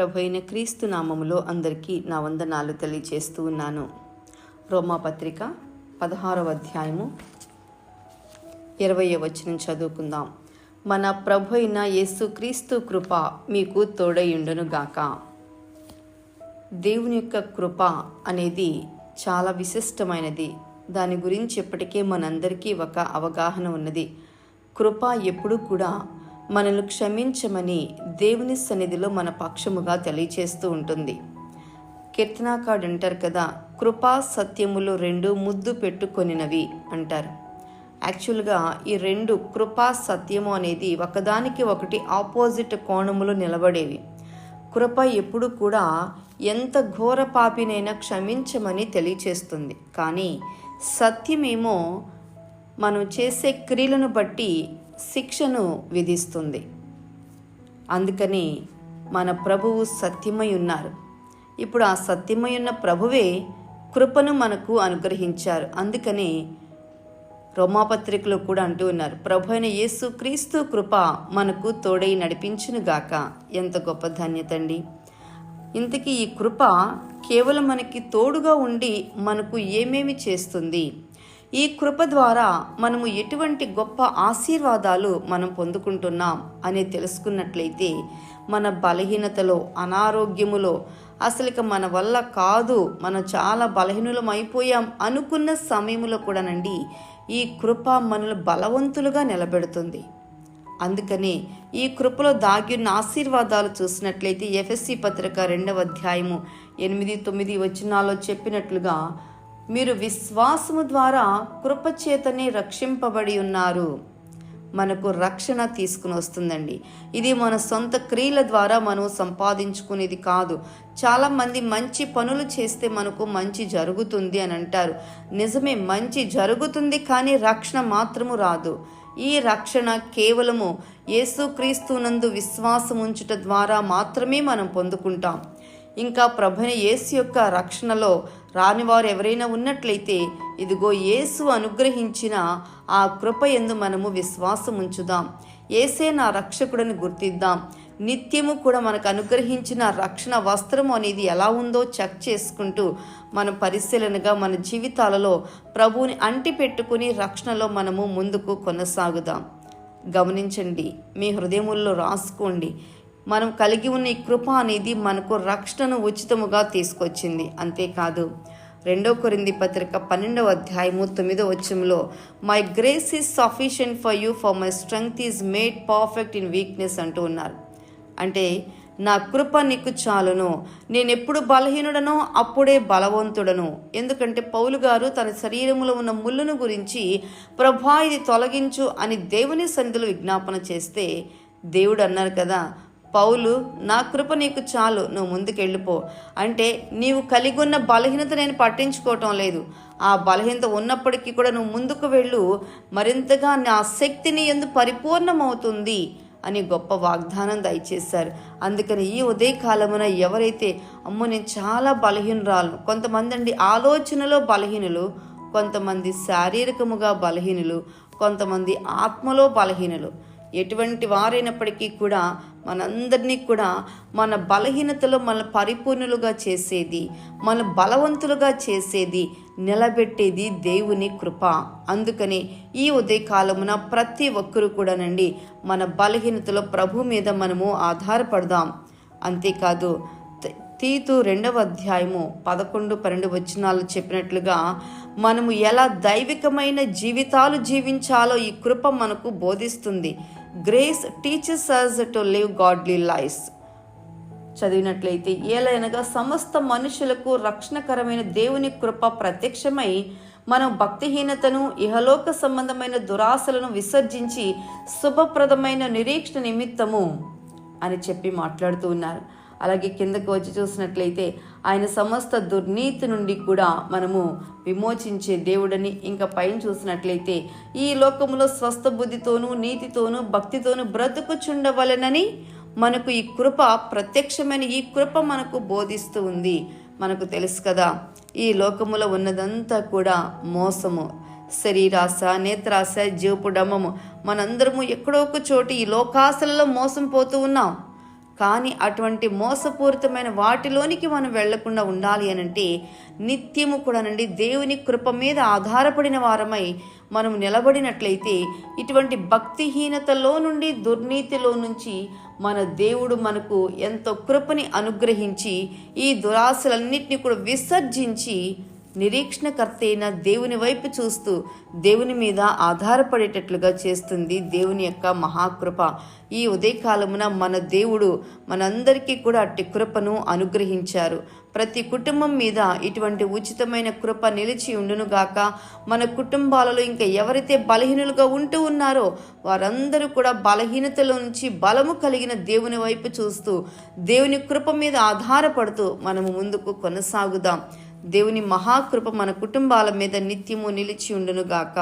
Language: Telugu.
ప్రభు అయిన క్రీస్తు నామములో అందరికీ నా వందనాలు తెలియచేస్తూ ఉన్నాను. రోమాపత్రిక పదహారవ అధ్యాయము ఇరవై వచనం చదువుకుందాం. మన ప్రభు అయిన యేసు క్రీస్తు కృప మీకు తోడయుండునుగాక దేవుని యొక్క కృప అనేది చాలా విశిష్టమైనది. దాని గురించి ఇప్పటికే మనందరికీ ఒక అవగాహన ఉన్నది. కృప ఎప్పుడూ కూడా మనల్ని క్షమించమని దేవుని సన్నిధిలో మన పక్షముగా తెలియచేస్తూ ఉంటుంది. కీర్తనాకాడు అంటారు కదా కృపా సత్యములు రెండు ముద్దు పెట్టుకొనినవి అంటారు. యాక్చువల్గా ఈ రెండు కృపా సత్యము అనేది ఒకదానికి ఒకటి ఆపోజిట్ కోణములు నిలబడేవి. కృప ఎప్పుడు కూడా ఎంత ఘోర పాపినైనా క్షమించమని తెలియచేస్తుంది. కానీ సత్యమేమో మనం చేసే క్రియలను బట్టి శిక్షను విధిస్తుంది. అందుకని మన ప్రభువు సత్యమై ఉన్నారు ఇప్పుడు ఆ సత్యమై ఉన్న ప్రభువే కృపను మనకు అనుగ్రహించారు. అందుకని రోమాపత్రికలో కూడా అంటూ ఉన్నారు ప్రభు అయిన యేసు క్రీస్తు కృప మనకు తోడై నడిపించునుగాక ఎంత గొప్ప ధన్యత అండి. ఇంతకీ ఈ కృప కేవలం మనకి తోడుగా ఉండి మనకు ఏమేమి చేస్తుంది? ఈ కృప ద్వారా మనము ఎటువంటి గొప్ప ఆశీర్వాదాలు మనం పొందుకుంటున్నాం అని తెలుసుకున్నట్లయితే మన బలహీనతలో అనారోగ్యములో అసలుక మన వల్ల కాదు మనం చాలా బలహీనులం అయిపోయాం అనుకున్న సమయంలో కూడానండి ఈ కృప మనల్ని బలవంతులుగా నిలబెడుతుంది. అందుకనే ఈ కృపలో దాగిన ఆశీర్వాదాలు చూసినట్లయితే ఎఫ్ఎస్సి పత్రిక రెండవ అధ్యాయము ఎనిమిది తొమ్మిది వచనాల్లో చెప్పినట్లుగా మీరు విశ్వాసము ద్వారా కృపచేతనే రక్షింపబడి ఉన్నారు. మనకు రక్షణ తీసుకుని వస్తుందండి. ఇది మన సొంత క్రియల ద్వారా మనం సంపాదించుకునేది కాదు. చాలామంది మంచి పనులు చేస్తే మనకు మంచి జరుగుతుంది అని అంటారు. నిజమే మంచి జరుగుతుంది కానీ రక్షణ మాత్రము రాదు. ఈ రక్షణ కేవలము యేసుక్రీస్తునందు విశ్వాసం ఉంచుట ద్వారా మాత్రమే మనం పొందుకుంటాం. ఇంకా ప్రభుని యేసు యొక్క రక్షణలో రానివారు ఎవరైనా ఉన్నట్లయితే ఇదిగో యేసు అనుగ్రహించిన ఆ కృప ఎందు మనము విశ్వాసం ఉంచుదాం ఏసే నా రక్షకుడని గుర్తిద్దాం. నిత్యము కూడా మనకు అనుగ్రహించిన రక్షణ వస్త్రము అనేది ఎలా ఉందో చెక్ చేసుకుంటూ మన పరిశీలనగా మన జీవితాలలో ప్రభువుని అంటిపెట్టుకుని రక్షణలో మనము ముందుకు కొనసాగుదాం. గమనించండి మీ హృదయముల్లో రాసుకోండి. మనం కలిగి ఉన్న ఈ కృప అనేది మనకు రక్షణను ఉచితముగా తీసుకొచ్చింది. అంతేకాదు రెండో కొరింది పత్రిక పన్నెండవ అధ్యాయము తొమ్మిదో వచ్చంలో my grace is sufficient for you for my strength is made perfect in weakness అంటూ ఉన్నారు. అంటే నా కృప నీకు చాలును. నేను ఎప్పుడు బలహీనుడనో అప్పుడే బలవంతుడను. ఎందుకంటే పౌలు గారు తన శరీరంలో ఉన్న ముళ్ళను గురించి ప్రభా ఇది తొలగించు అని దేవుని సన్నిధిలో విజ్ఞాపన చేస్తే దేవుడు అన్నారు కదా పౌలు నా కృప నీకు చాలు నువ్వు ముందుకెళ్ళిపో. అంటే నీవు కలిగి ఉన్న బలహీనత నేను పట్టించుకోవటం లేదు. ఆ బలహీనత ఉన్నప్పటికీ కూడా నువ్వు ముందుకు వెళ్ళు. మరింతగా నా శక్తిని ఎందు పరిపూర్ణమవుతుంది అని గొప్ప వాగ్దానం దయచేశారు. అందుకని ఈ ఉదయ కాలమున ఎవరైతే అమ్మో నేను చాలా బలహీనరాలు కొంతమంది అండి ఆలోచనలో బలహీనులు కొంతమంది శారీరకముగా బలహీనులు కొంతమంది ఆత్మలో బలహీనులు ఎటువంటి వారైనప్పటికీ కూడా మనందరినీ కూడా మన బలహీనతలో మన పరిపూర్ణులుగా చేసేది మన బలవంతులుగా చేసేది నిలబెట్టేది దేవుని కృప. అందుకని ఈ ఉదయకాలమున ప్రతి ఒక్కరూ కూడానండి మన బలహీనతలో ప్రభు మీద మనము ఆధారపడదాం. అంతేకాదు తీతు రెండవ అధ్యాయము పదకొండు పన్నెండు వచనాలు చెప్పినట్లుగా మనము ఎలా దైవికమైన జీవితాలు జీవించాలో ఈ కృప మనకు బోధిస్తుంది. Grace teaches us to live godly lives చదివినట్లయితే ఏలైనగా సమస్త మనుషులకు రక్షణకరమైన దేవుని కృప ప్రత్యక్షమై మనం భక్తిహీనతను ఇహలోక సంబంధమైన దురాశలను విసర్జించి శుభప్రదమైన నిరీక్షణ నిమిత్తము అని చెప్పి మాట్లాడుతూ ఉన్నారు. అలాగే కిందకు వచ్చి చూసినట్లయితే ఆయన సమస్త దుర్నీతి నుండి కూడా మనము విమోచించే దేవుడని ఇంకా పైన చూసినట్లయితే ఈ లోకములో స్వస్థ బుద్ధితోనూ నీతితోనూ భక్తితోనూ బ్రతుకుచుండవలెనని మనకు ఈ కృప ప్రత్యక్షమైన ఈ కృప మనకు బోధిస్తూ ఉంది. మనకు తెలుసు కదా ఈ లోకములో ఉన్నదంతా కూడా మోసము. శరీరాశ నేత్రాశ జీవపు డమ్మము. మనందరము ఎక్కడో ఒక చోటు ఈ లోకాశలలో మోసం పోతూ ఉన్నాం. కానీ అటువంటి మోసపూరితమైన వాటిలోనికి మనం వెళ్ళకుండా ఉండాలి అనంటే నిత్యము కూడానండి దేవుని కృప మీద ఆధారపడిన వారమై మనం నిలబడినట్లయితే ఇటువంటి భక్తిహీనతలో నుండి దుర్నీతిలో నుంచి మన దేవుడు మనకు ఎంతో కృపని అనుగ్రహించి ఈ దురాశలన్నింటినీ కూడా విసర్జించి నిరీక్షణకర్తైన దేవుని వైపు చూస్తూ దేవుని మీద ఆధారపడేటట్లుగా చేస్తుంది దేవుని యొక్క మహాకృప. ఈ ఉదయకాలమున మన దేవుడు మనందరికీ కూడా అట్టి కృపను అనుగ్రహించారు. ప్రతి కుటుంబం మీద ఇటువంటి ఉచితమైన కృప నిలిచి ఉండునుగాక మన కుటుంబాలలో ఇంకా ఎవరైతే బలహీనులుగా ఉంటూ ఉన్నారో వారందరూ కూడా బలహీనతలో నుంచి బలము కలిగిన దేవుని వైపు చూస్తూ దేవుని కృప మీద ఆధారపడుతూ మనము ముందుకు కొనసాగుదాం. దేవుని మహాకృప మన కుటుంబాల మీద నిత్యము నిలిచి ఉండునుగాక.